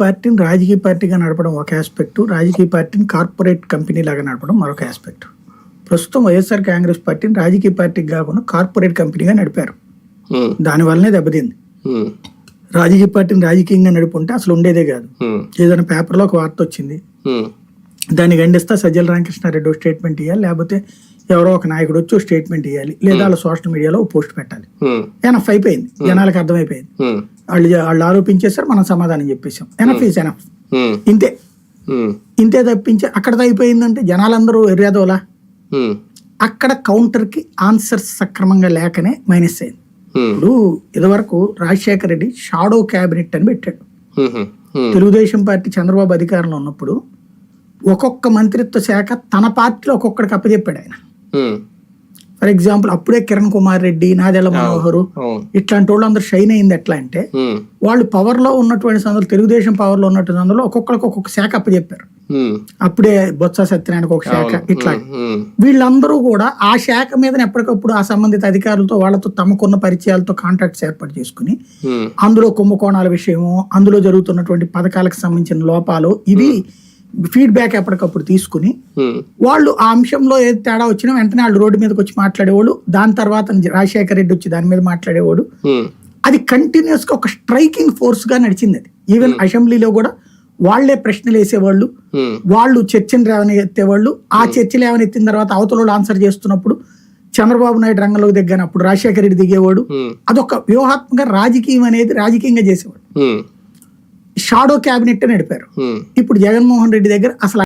పార్టీని రాజకీయ పార్టీగా నడపడం ఒక ఆస్పెక్ట్ రాజకీయ పార్టీని కార్పొరేట్ కంపెనీ లాగా నడపడం మరొక ఆస్పెక్ట్ ప్రస్తుతం వైఎస్ఆర్ కాంగ్రెస్ పార్టీని రాజకీయ పార్టీకి కాకుండా కార్పొరేట్ కంపెనీగా నడిపారు. దానివల్లనే దెబ్బతింది. రాజకీయ పార్టీని రాజకీయంగా నడుపుంటే అసలు ఉండేదే కాదు. ఏదైనా పేపర్లో ఒక వార్త వచ్చింది. దాన్ని ఖండిస్తా సజ్జల రామకృష్ణారెడ్డి స్టేట్మెంట్ ఇవ్వాలి లేకపోతే ఎవరో ఒక నాయకుడు వచ్చి స్టేట్మెంట్ ఇవ్వాలి లేదా వాళ్ళ సోషల్ మీడియాలో పోస్ట్ పెట్టాలి. ఎనఫ్ అయిపోయింది. జనాలకు అర్థమైపోయింది. వాళ్ళు వాళ్ళు ఆరోపించేశారు మనం సమాధానం చెప్పేశాం. ఎనఫ్ ఈజ్ ఎనఫ్ ఇంతే. ఇంతే తప్పించి అక్కడ అయిపోయిందంటే జనాలందరూ ఎర్యాదోలా అక్కడ కౌంటర్కి ఆన్సర్స్ సక్రమంగా లేకనే మైనస్ అయింది. ఇప్పుడు ఇదివరకు రాజశేఖర రెడ్డి షాడో క్యాబినెట్ అని పెట్టాడు. తెలుగుదేశం పార్టీ చంద్రబాబు అధికారంలో ఉన్నప్పుడు ఒక్కొక్క మంత్రిత్వ శాఖ తన పార్టీలో ఒక్కొక్కడికి అప్పచెప్పాడు ఆయన. ఫర్ ఎగ్జాంపుల్ అప్పుడే కిరణ్ కుమార్ రెడ్డి నాదెళ్ళ మనోహరు ఇట్లాంటి వాళ్ళు అందరూ షైన్ అయింది ఎట్లా అంటే ఉమ్, వాళ్ళు పవర్లో ఉన్నటువంటి సందులో తెలుగుదేశం పవర్లో ఉన్నటువంటి సందులో ఒక్కొక్కరికి ఒక్కొక్క శాఖ అప్పచెప్పారు. ఉమ్, అప్పుడే బొత్స సత్యనారాయణకి ఒక శాఖ ఇట్లా. వీళ్ళందరూ కూడా ఆ శాఖ మీద ఎప్పటికప్పుడు ఆ సంబంధిత అధికారులతో వాళ్ళతో తమకున్న పరిచయాలతో కాంట్రాక్ట్స్ ఏర్పాటు చేసుకుని అందులో కుంభకోణాల విషయము అందులో జరుగుతున్నటువంటి పథకాలకు సంబంధించిన లోపాలు ఇవి ఫీడ్బ్యాక్ ఎప్పటికప్పుడు తీసుకుని వాళ్ళు ఆ అంశంలో ఏది తేడా వచ్చినా వెంటనే వాళ్ళు రోడ్డు మీదకి వచ్చి మాట్లాడేవాళ్ళు. దాని తర్వాత రాజశేఖర రెడ్డి వచ్చి దాని మీద మాట్లాడేవాడు. అది కంటిన్యూస్గా ఒక స్ట్రైకింగ్ ఫోర్స్గా నడిచింది అది. ఈవెన్ అసెంబ్లీలో కూడా వాళ్ళే ప్రశ్నలు వేసేవాళ్ళు. వాళ్ళు చర్చను లేవనెత్తేవాళ్ళు. ఆ చర్చలు లేవనెత్తిన తర్వాత అవతల ఆన్సర్ చేస్తున్నప్పుడు చంద్రబాబు నాయుడు రంగంలోకి దిగానప్పుడు రాజశేఖర రెడ్డి దిగేవాడు. అదొక వ్యూహాత్మక రాజకీయం అనేది రాజకీయంగా చేసేవాడు. షాడో క్యాబినెట్ నడిపారు. ఇప్పుడు జగన్మోహన్ రెడ్డి దగ్గర అసలు